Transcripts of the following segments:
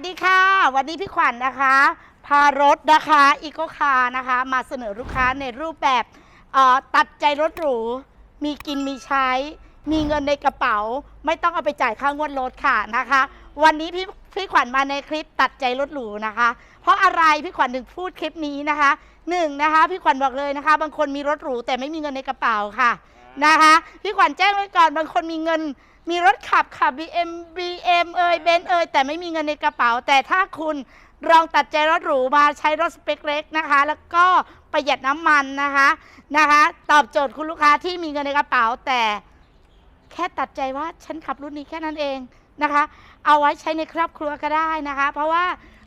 สดีค่ะ วันนี้พี่ขวัญนะคะ พารถนะคะอีโกคานะคะ มาเสนอลูกค้าในรูปแบบตัดใจรถหรู มีกินมีใช้ มีเงินในกระเป๋า ไม่ต้องเอาไปจ่ายค่างวดรถค่ะนะคะ วันนี้พี่พี่ขวัญมาในคลิปตัดใจรถหรูนะคะ เพราะอะไรพี่ขวัญถึงพูดคลิปนี้นะคะหนึ่งนะคะพี่ขวัญบอกเลยนะคะ บางคนมีรถหรูแต่ไม่มีเงินในกระเป๋าค่ะนะคะ พี่ขวัญแจ้งไว้ก่อนบางคนมีเงิน มีรถขับขับ BM BM เอยเบนเอยแต่ไม่มีเงินในกระเป๋า แต่ถ้าคุณลองตัดใจรถหรูมาใช้รถสเปคเล็กนะคะ แล้วก็ประหยัดน้ำมันนะคะนะคะ ตอบโจทย์คุณลูกค้าที่มีเงินในกระเป๋า แต่แค่ตัดใจว่าฉันขับรุ่นนี้แค่นั้นเองนะคะ เอาไว้ใช้ในครอบครัวก็ได้นะคะ เพราะว่า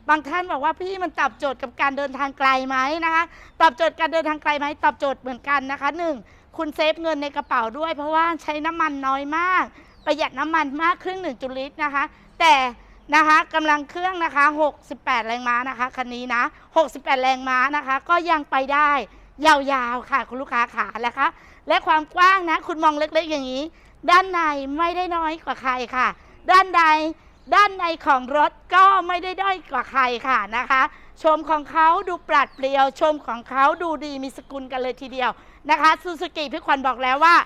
บางท่านบอกว่าพี่มันตอบโจทย์กับการเดินทางไกลไหมนะคะ ตอบโจทย์การเดินทางไกลไหมตอบโจทย์เหมือนกันนะคะหนึ่งคุณเซฟเงินในกระเป๋าด้วย เพราะว่าใช้น้ำมันน้อยมาก ประหยัดน้ำมันมากครึ่งหนึ่งจุลิตรนะคะ แต่นะคะกำลังเครื่องนะคะ 68 แรงม้านะคะคันนี้นะ 68 แรงม้านะคะ ก็ยังไปได้ยาวๆค่ะ คุณลูกค้าขาแล้วคะและความกว้างนะ คุณมองเล็กๆอย่างนี้ ด้านในไม่ได้น้อยกว่าใครค่ะ ด้านในด้านในของรถก็ไม่ได้ด้อยกว่าใครค่ะนะคะ ชมของเขาดูปราดเปรียว ชมของเขาดูดีมีสกุลกันเลยทีเดียวนะคะซูซูกิพี่ขวัญบอกแล้วว่า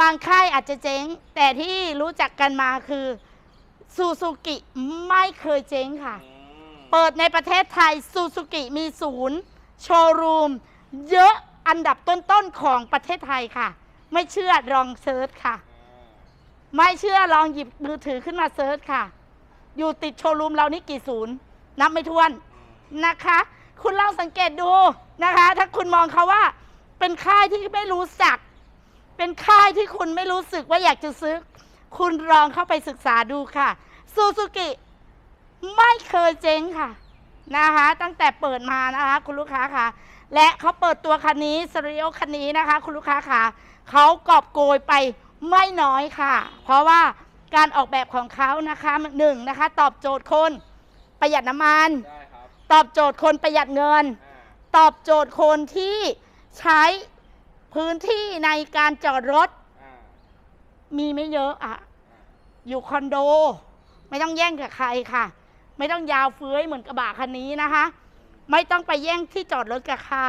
บางค่ายอาจจะเจ๊ง แต่ที่รู้จักกันมาคือซูซูกิไม่เคยเจ๊งค่ะ เปิดในประเทศไทยซูซูกิมีศูนย์โชว์รูม เยอะอันดับต้นๆของประเทศไทยค่ะ ไม่เชื่อลองเซิร์ชค่ะ ไม่เชื่อลองหยิบมือถือขึ้นมาเซิร์ชค่ะ อยู่ติดโชว์รูมเรานี่กี่ศูนย์นับไม่ถ้วนนะคะ คุณลองสังเกตดูนะคะ ถ้าคุณมองเขาว่าเป็นค่ายที่ไม่รู้จัก เป็นค่ายที่คุณไม่รู้สึกว่าอยากจะซื้อ คุณลองเข้าไปศึกษาดูค่ะซูซูกิไม่เคยเจ๊งค่ะนะคะ ตั้งแต่เปิดมานะคะ คุณลูกค้าค่ะ และเขาเปิดตัวคันนี้สริโอคันนี้นะคะ คุณลูกค้าค่ะเขากอบโกยไปไม่น้อยค่ะ เพราะว่าการออกแบบของเขานะคะหนึ่งนะคะ ตอบโจทย์คนประหยัดน้ำมันได้ครับตอบโจทย์คนประหยัดเงินอ่าตอบโจทย์คนที่ใช้ พื้นที่ในการจอดรถ อ่ามีไม่เยอะอะอยู่คอนโด ไม่ต้องแย่งกับใครค่ะ ไม่ต้องยาวเฟื้อยเหมือนกระบะคันนี้นะคะ ไม่ต้องไปแย่งที่จอดรถกับใคร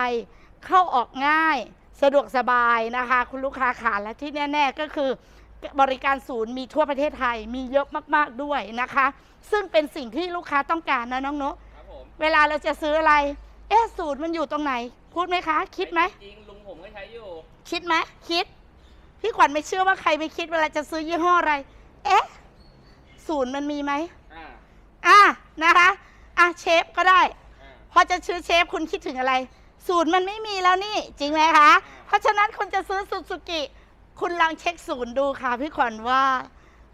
เข้าออกง่าย สะดวกสบายนะคะ คุณลูกค้าขาและที่แน่ ๆ ก็คือบริการศูนย์มีทั่วประเทศไทยมีเยอะมากๆด้วยนะคะ ซึ่งเป็นสิ่งที่ลูกค้าต้องการนะน้องโนตครับผมเวลาเราจะซื้ออะไร เอ๊ะศูนย์มันอยู่ตรงไหน พูดไหมคะ คิดไหม จริงลุง ผมก็ใช้อยู่ คิดไหมคิด พี่ขวัญไม่เชื่อว่าใครไม่คิดเวลาจะซื้อยี่ห้ออะไร เอ๊ะ ศูนย์มันมีไหมอ่า อะนะคะ อะเชฟก็ได้ อ่า พอจะชื่อเชฟคุณคิดถึงอะไร ศูนย์มันไม่มีแล้วนี่ จริงไหมคะ เพราะฉะนั้นคุณจะซื้อซูซูกิ คุณลองเช็คศูนย์ดูค่ะพี่ขวัญว่า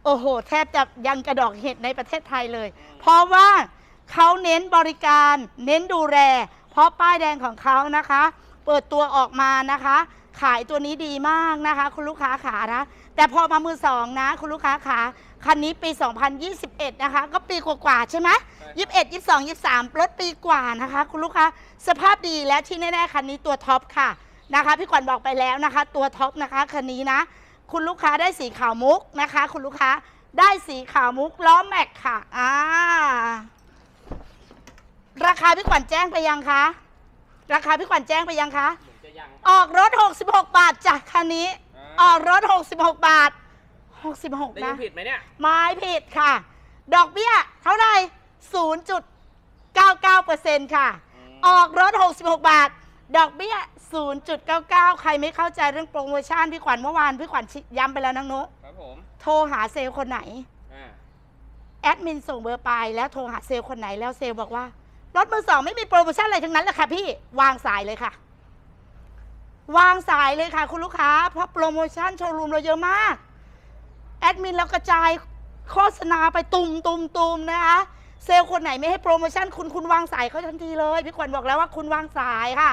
โอ้โห แทบจะยังกระดอกเห็ดในประเทศไทยเลยเพราะว่าเขาเน้นบริการ เน้นดูแล เพราะป้ายแดงของเขานะคะ เปิดตัวออกมานะคะ ขายตัวนี้ดีมากนะคะ คุณลูกค้าขานะ แต่พอมามือสองนะ คุณลูกค้าขาคันนี้ปี 2021 นะคะ ก็ปีกว่าๆใช่ไหมยี่สิบเอ็ดยี่สิบสองยี่สิบสามลดปีกว่านะคะ คุณลูกค้าสภาพดีและที่แน่ๆคันนี้ตัวท็อปค่ะนะคะ พี่ขวัญบอกไปแล้วนะคะ ตัวท็อปนะคะคันนี้นะ คุณลูกค้าได้สีขาวมุกนะคะ คุณลูกค้าได้สีขาวมุกล้อแม็กค่ะอ่าราคาพี่ขวัญแจ้งไปยังคะ ราคาพี่ขวัญแจ้งไปยังคะ เหมือนจะยังออกรถ 66 บาทจากคันนี้ออ่าอกรถ 66 บาท 66 ได้ยินะ นผิดไหมเนี่ยไม่ผิดค่ะ ดอกเบี้ยเท่าไหร่0.99%ค่ะ ออกรถ 66 บาท ดอกเบี้ย 0.99 ใครไม่เข้าใจเรื่องโปรโมชั่นพี่ขวัญเมื่อวานพี่ขวัญย้ำไปแล้วนังนุครับผมโทรหาเซลล์คนไหน อ่าแอดมินส่งเบอร์ไปแล้วโทรหาเซลล์คนไหนแล้วเซลล์บอกว่า รถมือสองไม่มีโปรโมชั่นอะไรทั้งนั้นแหละค่ะพี่วางสายเลยค่ะ วางสายเลยค่ะ คุณลูกค้า เพราะโปรโมชั่นโชว์รูมเราเยอะมาก แอดมินเรากระจายโฆษณาไปตุมตุมตุมนะคะเซลล์คนไหนไม่ให้โปรโมชั่นคุณคุณวางสายเขาทันทีเลยพี่ขวัญบอกแล้วว่าคุณวางสายค่ะ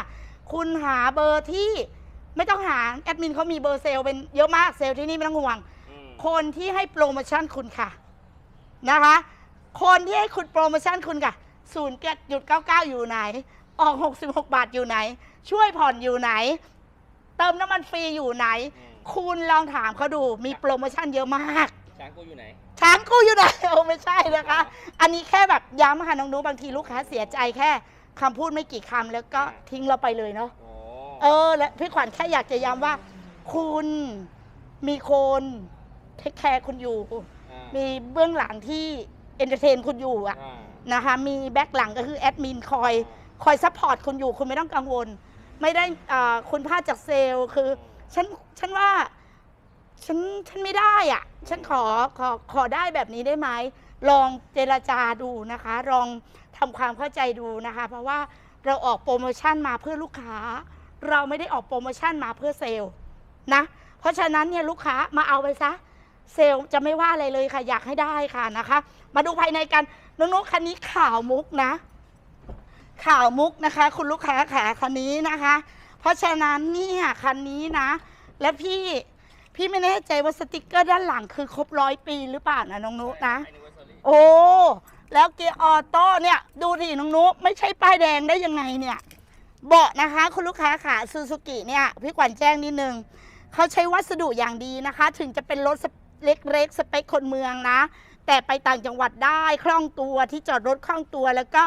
คุณหาเบอร์ที่ไม่ต้องหาแอดมินเขามีเบอร์เซลล์เป็นเยอะมากเซลล์ที่นี่ไม่ต้องห่วงอืมคนที่ให้โปรโมชั่นคุณค่ะนะคะ คนที่ให้คุณโปรโมชั่นคุณค่ะ ศูนย์หยุดเก้าเก้าอยู่ไหน ออก 66 บาทอยู่ไหน ช่วยผ่อนอยู่ไหน เติมน้ำมันฟรีอยู่ไหน อืมคุณลองถามเขาดูมีโปรโมชั่นเยอะมาก ช้างกูอยู่ไหน ช้างกูอยู่ไหน โอ้ไม่ใช่นะคะ อันนี้แค่แบบย้ำค่ะน้องนุบางทีลูกค้าเสียใจแค่คำพูดไม่กี่คำแล้วก็ทิ้งเราไปเลยเนาะ โอ้เออและพี่ขวัญแค่อยากจะย้ำว่า คุณมีคนเทคแคร์คุณอยู่อ่ามีเบื้องหลังที่เอนเตอร์เทนคุณอยู่อะอ่า นะคะมีแบ็คหลังก็คือแอดมินคอยคอยซัพพอร์ตคุณอยู่คุณไม่ต้องกังวล ไม่ได้อ่าคุณพลาดจากเซลล์คือฉันฉันว่าฉันฉันไม่ได้อะฉันขอขอขอได้แบบนี้ได้ไหมลองเจรจาดูนะคะ ลองทำความเข้าใจดูนะคะ เพราะว่าเราออกโปรโมชั่นมาเพื่อลูกค้า เราไม่ได้ออกโปรโมชั่นมาเพื่อเซลล์นะ เพราะฉะนั้นเนี่ยลูกค้ามาเอาไปซะ เซลล์จะไม่ว่าอะไรเลยค่ะ อยากให้ได้ค่ะนะคะ มาดูภายในกัน น้องนุ๊กคันนี้ข่าวมุกนะ ข่าวมุกนะคะ คุณลูกค้าขาคันนี้นะคะ เพราะฉะนั้นเนี่ยคันนี้นะ และพี่พี่ไม่แน่ใจว่าสติกเกอร์ด้านหลังคือครบร้อยปีหรือเปล่านะน้องนุ๊กนะ โอ้แล้วเกียร์ออโต้เนี่ยดูดิน้องนุ๊กไม่ใช่ป้ายแดงได้ยังไงเนี่ยเบาะนะคะ คุณลูกค้าขาซูซูกิเนี่ยพี่ขวัญแจ้งนิดนึงเขาใช้วัสดุอย่างดีนะคะ ถึงจะเป็นรถเล็กๆสเปคคนเมืองนะ แต่ไปต่างจังหวัดได้คล่องตัวที่จอดรถคล่องตัว แล้วก็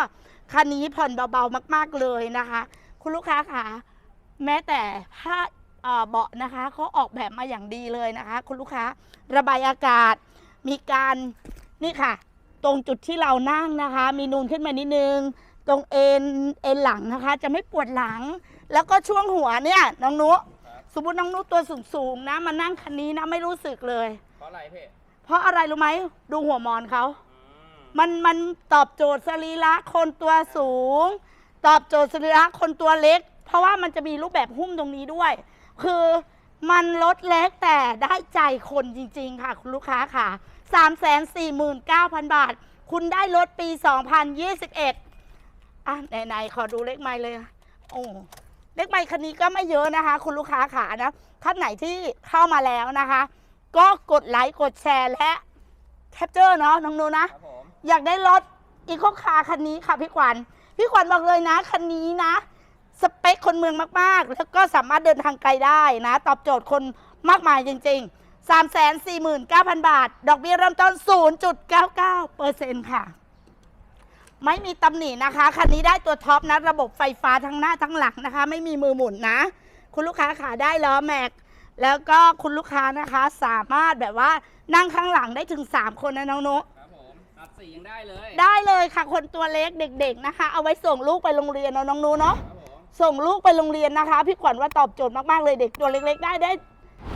คันนี้ผ่อนเบาๆมาก ๆเลยนะคะ คุณลูกค้าขาแม้แต่ผ้าเอ่อเบาะนะคะเขาออกแบบมาอย่างดีเลยนะคะ คุณลูกค้าระบายอากาศมีการนี่ค่ะ ตรงจุดที่เรานั่งนะคะ มีนูนขึ้นมานิดนึง ตรงเอ็นเอ็นหลังนะคะ จะไม่ปวดหลัง แล้วก็ช่วงหัวเนี่ยน้องนุครับสมมติน้องนุตัวสูงๆนะมานั่งคันนี้นะไม่รู้สึกเลยเพราะอะไรพี่เพ ราะอะไรรู้ไหมดูหัวมอนเขาอืมมันมันตอบโจทย์สรีระคนตัวสูง ตอบโจทย์สรีระคนตัวเล็ก เพราะว่ามันจะมีรูปแบบหุ้มตรงนี้ด้วย คือมันลดเล็กแต่ได้ใจคนจริง ๆ ค่ะ คุณลูกค้าค่ะ 3 4 9 0 0 0 บาท คุณได้รถปี 2021 อะ ไหน ๆ ขอดูเลขไมล์เลย โอ้เลขไมล์คันนี้ก็ไม่เยอะนะคะ คุณลูกค้าขานะท่านไหนที่เข้ามาแล้วนะคะ ก็กดไลค์กดแชร์และแคปเจอร์เนาะน้องนูนะ ครับผมอยากได้รถอีโคคาร์คันนี้ค่ะพี่ขวัญพี่ขวัญบอกเลยนะ คันนี้นะ สเปคคนเมืองมาก ๆ แล้วก็สามารถเดินทางไกลได้นะ ตอบโจทย์คนมากมายจริง ๆ 3 4 9 0 0 0 บาท ดอกเบี้ยเริ่มต้น 0.99เปอร์เซ็นต์ค่ะ ไม่มีตำหนินะคะ คันนี้ได้ตัวท็อปนะ ระบบไฟฟ้าทั้งหน้าทั้งหลังนะคะ ไม่มีมือหมุนนะ คุณลูกค้าขาได้ล้อแม็ก แล้วก็คุณลูกค้านะคะสามารถแบบว่านั่งข้างหลังได้ถึง 3 คนนะน้องนุครับผมตัดสียังได้เลยได้เลยค่ะคนตัวเล็กเด็ก ๆนะคะ เอาไว้ส่งลูกไปโรงเรียนเนาะน้องนูเนาะครับผมส่งลูกไปโรงเรียนนะคะ พี่ขวัญว่าตอบโจทย์มากๆเลยเด็กตัวเล็ก ๆ ได้ได้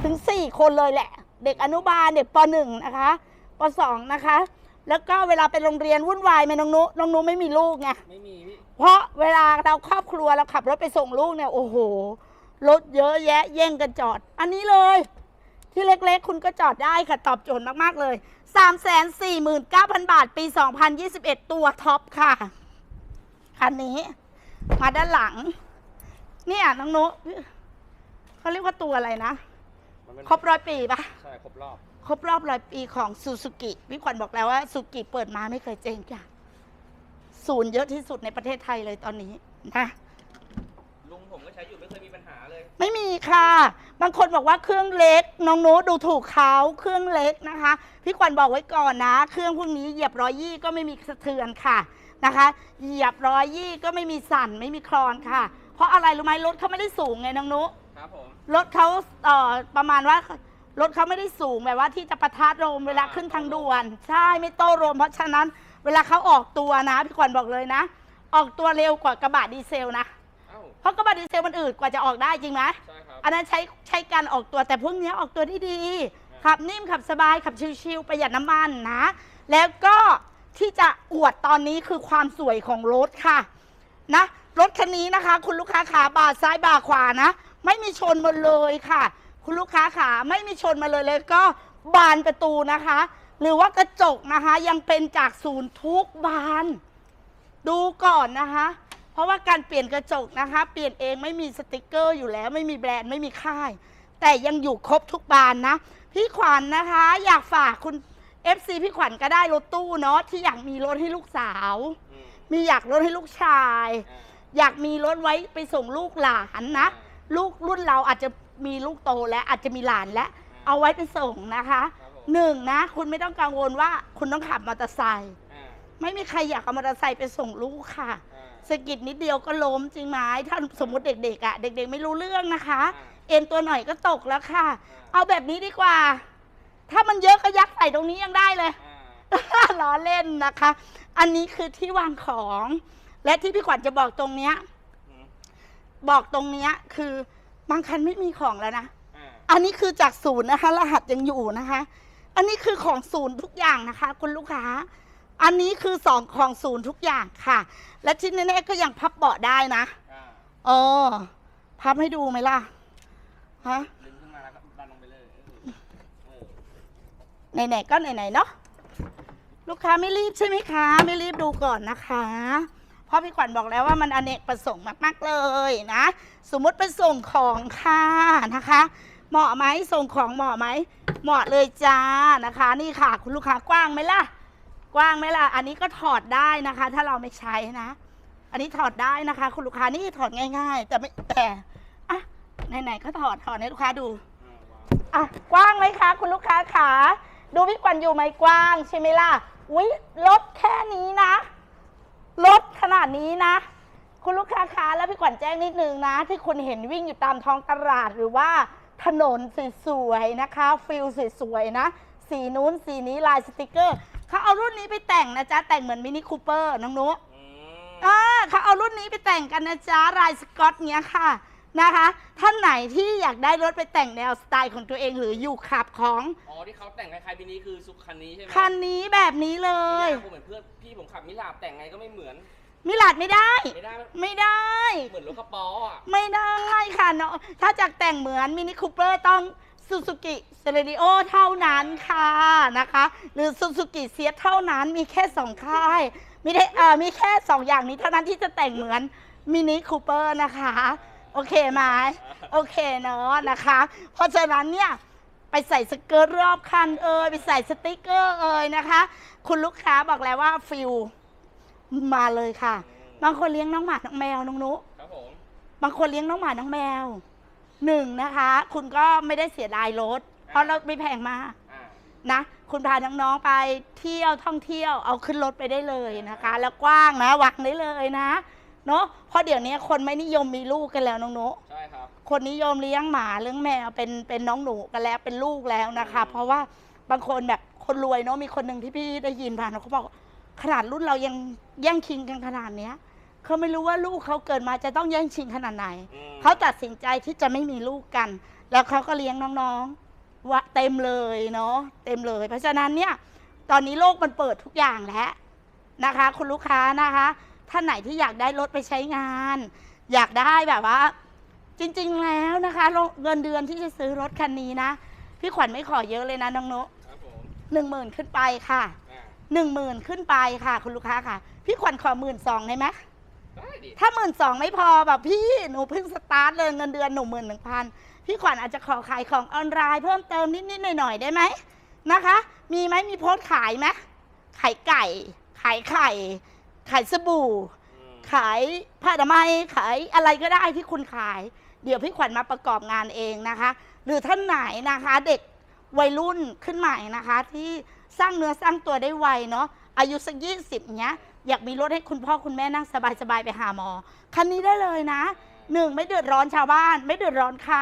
ถึง 4 คนเลยแหละ เด็กอนุบาลเด็กป .1 นะคะป .2 นะคะ แล้วก็เวลาไปโรงเรียนวุ่นวายไหมน้องนุน้องนุไม่มีลูกไง ไม่มีพี่ เพราะเวลาเราครอบครัวเราขับรถไปส่งลูกเนี่ยโอ้โห รถเยอะแยะแย่งกันจอด อันนี้เลย ที่เล็กๆ คุณก็จอดได้ค่ะ ตอบโจทย์มาก ๆ เลย 3 4 9 0 0 0 บาท ปี 2021 ตัวท็อปค่ะ คันนี้ มาด้านหลัง เนี่ยน้องนุเขาเรียกว่าตัวอะไรนะมันเป็นครบร้อยปีปะใช่ ครบรอบ ครบรอบร้อยปีของซูซูกิพี่ขวัญบอกแล้วว่าซูซูกิเปิดมาไม่เคยเจ๊งจ้ะศูนย์เยอะที่สุดในประเทศไทยเลยตอนนี้นะ ลุงผมก็ใช้อยู่ไม่เคยมีปัญหาเลย ไม่มีค่ะ บางคนบอกว่าเครื่องเล็ก น้องโน้ตดูถูกเขาเครื่องเล็กนะคะ พี่ขวัญบอกไว้ก่อนนะ เครื่องพวกนี้เหยียบร้อยยี่ก็ไม่มีสะเทือนค่ะนะคะ เหยียบร้อยยี่ก็ไม่มีสั่นไม่มีคลอนค่ะ เพราะอะไรรู้ไหมรถเขาไม่ได้สูงไงน้องนุครับผม รถเขาเอ่อประมาณว่ารถเขาไม่ได้สูงแบบว่าที่จะประทะลมเวลาขึ้นทางด่วน ใช่ไม่โต้ลมเพราะฉะนั้นเวลาเขาออกตัวนะพี่ขวัญบอกเลยนะ ออกตัวเร็วกว่ากระบะดีเซลนะเอ้าเพ ราะกระบะดีเซลมันอืดกว่าจะออกได้จริงไหมใช่ครับ อันนั้นใช้ใช้การออกตัวแต่พวกเนี้ยออกตัวได้ดีขับนิ่มขับสบายขับชิวๆประหยัดน้ำมันนะ แล้วก็ที่จะอวดตอนนี้คือความสวยของรถค่ะนะรถคันนี้นะคะ คุณลูกค้าขาบ่าซ้ายบ่าขวานะ ไม่มีชนมาเลยค่ะ คุณลูกค้าขาไม่มีชนมาเลยแล้วก็บานประตูนะคะ หรือว่ากระจกนะคะยังเป็นจากศูนย์ทุกบาน ดูก่อนนะคะ เพราะว่าการเปลี่ยนกระจกนะคะ เปลี่ยนเองไม่มีสติกเกอร์อยู่แล้วไม่มีแบรนด์ไม่มีค่าย แต่ยังอยู่ครบทุกบานนะ พี่ขวัญนะคะ อยากฝากคุณ FC พี่ขวัญก็ได้รถตู้เนาะที่อยากมีรถให้ลูกสาว อืมมีอยากรถให้ลูกชาย อ่า อยากมีรถไว้ไปส่งลูกหลานนะ ลูกรุ่นเราอาจจะมีลูกโตแล้วอาจจะมีหลานแล้วเอาไว้ไปส่งนะคะครับผม หนึ่งนะ คุณไม่ต้องกังวลว่าคุณต้องขับมอเตอร์ไซค์อ่าไม่มีใครอยากเอามอเตอร์ไซค์ไปส่งลูกค่ะอ่า สะกิดนิดเดียวก็ล้มจริงไหมถ้าสมมุติเด็กๆอะ่ะเด็ก ๆ ไม่รู้เรื่องนะคะอ่าเอ็นตัวหน่อยก็ตกแล้วค่ะอ่าเอาแบบนี้ดีกว่า ถ้ามันเยอะก็ยัดใส่ตรงนี้ยังได้เลยอ่าล้อเล่นนะคะ อันนี้คือที่วางของ และที่พี่ขวัญจะบอกตรงเนี้ยอืมบอกตรงเนี้ยคือบางคันไม่มีของแล้วนะอ่าอันนี้คือจากศูนย์นะคะ รหัสยังอยู่นะคะ อันนี้คือของศูนย์ทุกอย่างนะคะ คุณลูกค้า อันนี้คือสองของศูนย์ทุกอย่างค่ะ และที่แน่ๆก็ยังพับเบาะได้นะอ่าเออ พับให้ดูไหมล่ะฮะดึงขึ้นมาแล้วก็ดันลงไปเลยเออเออไหนๆก็ไหนๆเนาะลูกค้าไม่รีบใช่ไหมคะ ไม่รีบดูก่อนนะคะเพราะพี่ขวัญบอกแล้วว่ามันอเนกประสงค์มากๆเลยนะ สมมุติไปส่งของค่ะนะคะ เหมาะไหมส่งของเหมาะไหมเหมาะเลยจ้านะคะ นี่ค่ะ คุณลูกค้ากว้างไหมล่ะ กว้างไหมล่ะ อันนี้ก็ถอดได้นะคะ ถ้าเราไม่ใช้นะ อันนี้ถอดได้นะคะ คุณลูกค้านี่ถอดง่าย ๆ แต่ไม่แต่อะไหนๆก็ถอดถอดให้ลูกค้าดูอะกว้างไหมคะ คุณลูกค้าขาดูพี่กวันอยู่ไหมกว้างใช่ไหมล่ะอุ้ยรถแค่นี้นะรถขนาดนี้นะ คุณลูกค้าคะแล้วพี่ขวัญแจ้งนิดนึงนะ ที่คุณเห็นวิ่งอยู่ตามท้องตลาดหรือว่าถนนสวยๆนะคะฟิลสวยๆนะ สีนู้นสีนี้ลายสติกเกอร์ เขาเอารุ่นนี้ไปแต่งนะจ๊ะ แต่งเหมือนมินิคูเปอร์น้องนุอืมอ่าเขาเอารุ่นนี้ไปแต่งกันนะจ๊ะลายสกอตเนี้ยค่ะนะคะ ท่านไหนที่อยากได้รถไปแต่งแนวสไตล์ของตัวเองหรืออยู่ขับของอ๋อที่เขาแต่งคล้ายๆปีนี้คือซุกคันนี้ใช่ไหมคันนี้แบบนี้เลไม่ย ได้ผมเหมือนเพื่อนพี่ผมขับมิลาบแต่งไงก็ไม่เหมือนมิลาดไม่ได้ ไม่ได้ไม่ได้ เหมือนรถกระป๋ออะไม่ได้ค่ะเนาะถ้าจากแต่งเหมือนมินิคูเปอร์ต้อง ซูซูกิเซเ r ริโอเท่านั้นค่ะนะคะ หรือซูซูกิเซียเท่านั้นมีแค่สองค่าย มีได้เอ่อมีแค่สองอย่างนี้เท่านั้นที่จะแต่งเหมือนมินิคูเปอร์นะคะ โอเคไหมโอเคเนาะนะคะ เพราะฉะนั้นเนี่ยไปใส่สเกิร์ตรอบคันเอยไปใส่สติกเกอร์เอยนะคะ คุณลูกค้าบอกแล้วว่าฟิลมาเลยค่ะ บางคนเลี้ยงน้องหมาน้องแมวน้องนุครับผมบางคนเลี้ยงน้องหมาน้องแมว หนึ่งนะคะ คุณก็ไม่ได้เสียดายรถ เพราะรถไม่แพงมากอ่านะ คุณพาน้องๆไปเที่ยวท่องเที่ยวเอาขึ้นรถไปได้เลยนะคะ แล้วกว้างนะวางได้เลยนะเนาะเพราะเดี๋ยวนี้คนไม่นิยมมีลูกกันแล้วน้องนุใช่ครับ คนนิยมเลี้ยงหมาเลี้ยงแมวเป็นเป็นน้องหนูกันแล้วเป็นลูกแล้วนะคะอืมเพราะว่าบางคนแบบคนรวยเนาะมีคนหนึ่งที่พี่ได้ยินผ่านเขาบอกขนาดรุ่นเรายังแย่งชิงกันขนาดเนี้ย เขาไม่รู้ว่าลูกเขาเกิดมาจะต้องแย่งชิงขนาดไหน อืม เขาตัดสินใจที่จะไม่มีลูกกัน แล้วเขาก็เลี้ยงน้องๆว่าเต็มเลยเนาะเต็มเลย เพราะฉะนั้นเนี่ย ตอนนี้โลกมันเปิดทุกอย่างแล้วนะคะ คุณลูกค้านะคะท่านไหนที่อยากได้รถไปใช้งาน อยากได้แบบว่า จริงๆแล้วนะคะโลเงินเดือนที่จะซื้อรถคันนี้นะ พี่ขวัญไม่ขอเยอะเลยนะน้องโนครับผมหนึ่งหมื่นขึ้นไปค่ะ อ่าหนึ่งหมื่นขึ้นไปค่ะ คุณลูกค้าค่ะ พี่ขวัญขอหมื่นสองได้ไหม ได้ดิถ้าหมื่นสองไม่พอแบบพี่หนูเพิ่งสตาร์ทเลยเงินเดือนหนูหมื่นหนึ่งพันพี่ขวัญอาจจะขอขายของออนไลน์เพิ่มเติมนิดๆหน่อยๆได้ไหมนะคะ มีไหมมีโพสต์ขายไหมขายไก่ ขายไข่ ขายสบู่ อืมขายผ้าอนามัยขายอะไรก็ได้ที่คุณขาย เดี๋ยวพี่ขวัญมาประกอบงานเองนะคะ หรือท่านไหนนะคะเด็กวัยรุ่นขึ้นใหม่นะคะ ที่สร้างเนื้อสร้างตัวได้ไวเนาะอายุสักยี่สิบเนี้ย อยากมีรถให้คุณพ่อคุณแม่นั่งสบายๆไปหาหมอ คันนี้ได้เลยนะหนึ่งไม่เดือดร้อนชาวบ้าน ไม่เดือดร้อนใคร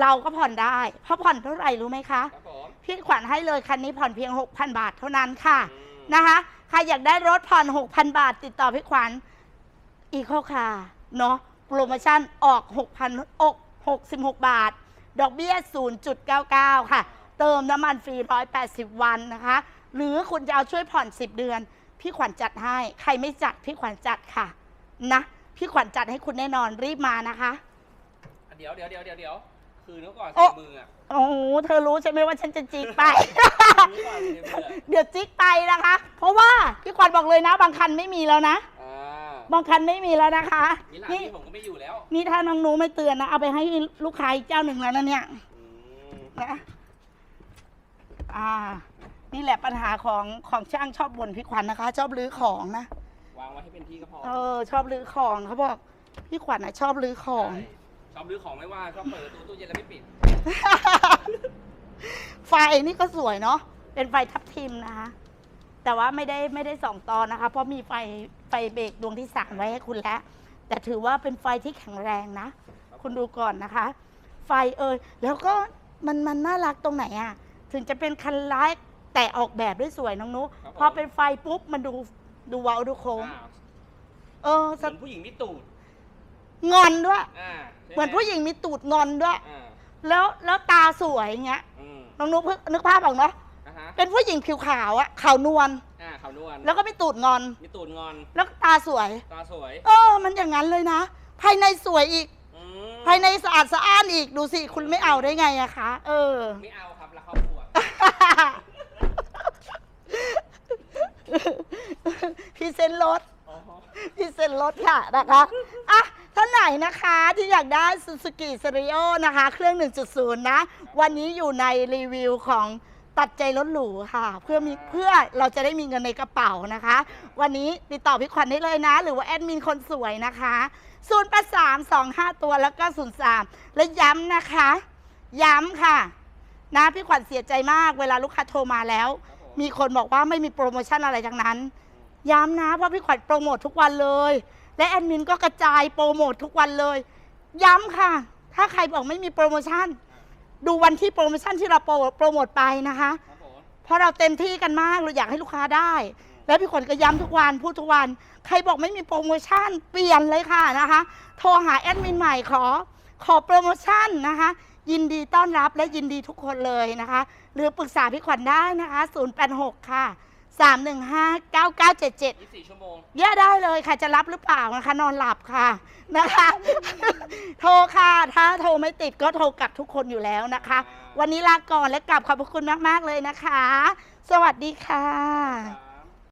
เราก็ผ่อนได้ เพราะผ่อนเท่าไหร่รู้ไหมคะครับผมพี่ขวัญให้เลยคันนี้ผ่อนเพียง 6,000 บาทเท่านั้นค่ะอืมนะคะใครอยากได้รถผ่อน 6,000 บาท ติดต่อพี่ขวัญอีโคคาเนาะโปรโมชั่นออก 6,000อก66 บาท ดอกเบี้ย 0.99 ค่ะ เติมน้ำมันฟรี 180 วันนะคะ หรือคุณจะเอาช่วยผ่อน 10 เดือน พี่ขวัญจัดให้ ใครไม่จัดพี่ขวัญจัดค่ะ นะ พี่ขวัญจัดให้คุณแน่นอนรีบมานะคะอะเดี๋ยวเดี๋ยวเดี๋ยวเดี๋ยวเดี๋ยวคือเมื่อก่อนโอ๊ะ ใส่มืออะโอ้โหเธอรู้ใช่ไหมว่าฉันจะจิกไป เมื่อก่อนใส่มืออะเดี๋ยวจิกไปนะคะ เพราะว่าพี่ขวัญบอกเลยนะ บางคันไม่มีแล้วนะ อ่าบางคันไม่มีแล้วนะคะมิลานนี่นี่ผมก็ไม่อยู่แล้วนี่ถ้าน้องหนูไม่เตือนนะ เอาไปให้ลูกค้าอีกเจ้าหนึ่งแล้วนะเนี่ย อืมนะ อ่า นี่แหละปัญหาของของช่างชอบบ่นพี่ขวัญนะคะ ชอบรื้อของนะ วางไว้ให้เป็นที่ก็พอเออ ชอบรื้อของเขาบอกพี่ขวัญนะชอบรื้อของ ใช่ชอบรื้อของไม่ว่าชอบเปิดประตูตู้เย็นแล้วไม่ปิด ไฟนี่ก็สวยเนาะ เป็นไฟทับทิมนะคะ แต่ว่าไม่ได้ไม่ได้สองตอนนะคะ เพราะมีไฟไฟเบรกดวงที่สามไว้ให้คุณแล้ว แต่ถือว่าเป็นไฟที่แข็งแรงนะ คุณดูก่อนนะคะ ไฟเอ่ยแล้วก็มันมันน่ารักตรงไหนอะถึงจะเป็นคันร้าย แต่ออกแบบด้วยสวยน้องนุครับผม พอเป็นไฟปุ๊บมันดูดูเว้าดูโค้ง อ่าเออเหสมือนผู้หญิงมีตูดงอนด้วย อ่าใช่ไเหมือนผู้หญิงมีตูดงอนด้วย อ่าแล้วแล้วตาสวยอย่างเงี้ยอืมน้องนุกนึกภาพออกเนาะอ่าฮะเป็นผู้หญิงผิวขาวอะขาวนวลอ่าขาวนวลแล้วก็มีตูดงอน มีตูดงอนแล้วก็ตาสวย ตาสวยเออ มันอย่างนั้นเลยนะ ภายในสวยอีก อืมภายในสะอาดสะอ้านอีกดูสิ คุณไม่เอาได้ไงอะคะ เออ ไม่เอาครับรักครอบครัว พรีเซนต์รถอ๋อพรีเซนต์รถค่ะนะคะอะท่านไหนนะคะที่อยากได้ Suzuki s e r i o นะคะ เครื่อง 1.0 นะ วันนี้อยู่ในรีวิวของตัดใจรถหรูค่ะ เพื่อมีเพื่อเราจะได้มีเงินในกระเป๋านะคะ วันนี้ติดต่อพี่ขวัญได้เลยนะ หรือว่าแอดมินคนสวยนะคะ 0 8 3 2 5 ตัวแล้วก็ 03 และย้ำนะคะ ย้ำค่ะ นะพี่ขวัญเสียใจมากเวลาลูกค้าโทรมาแล้วครับผ มีคนบอกว่าไม่มีโปรโมชั่นอะไรทั้งนั้น ย้ำนะเพราะพี่ขวัญโปรโมททุกวันเลย และแอดมินก็กระจายโปรโมททุกวันเลย ย้ำค่ะ ถ้าใครบอกไม่มีโปรโมชั่น ดูวันที่โปรโมชั่นที่เราโปรโปรโมทไปนะคะ ครับผมเพราะเราเต็มที่กันมากเราอยากให้ลูกค้าได้ แล้วพี่ขวัญก็ย้ำทุกวันพูดทุกวัน ใครบอกไม่มีโปรโมชั่นเปลี่ยนเลยค่ะนะคะ โทรหาแอดมินใหม่ขอ ขอโปรโมชั่นนะคะ ยินดีต้อนรับและยินดีทุกคนเลยนะคะ หรือปรึกษาพี่ขวัญได้นะคะ 086 ค่ะ 315 9977 24 ชั่วโมงแย่ได้เลยค่ะ จะรับหรือเปล่านะคะ นอนหลับค่ะนะคะ โทรค่ะ ถ้าโทรไม่ติดก็โทรกลับทุกคนอยู่แล้วนะคะ วันนี้ลาก่อนและกลับขอบพระคุณมาก ๆ เลยนะคะ สวัสดีค่ะครับ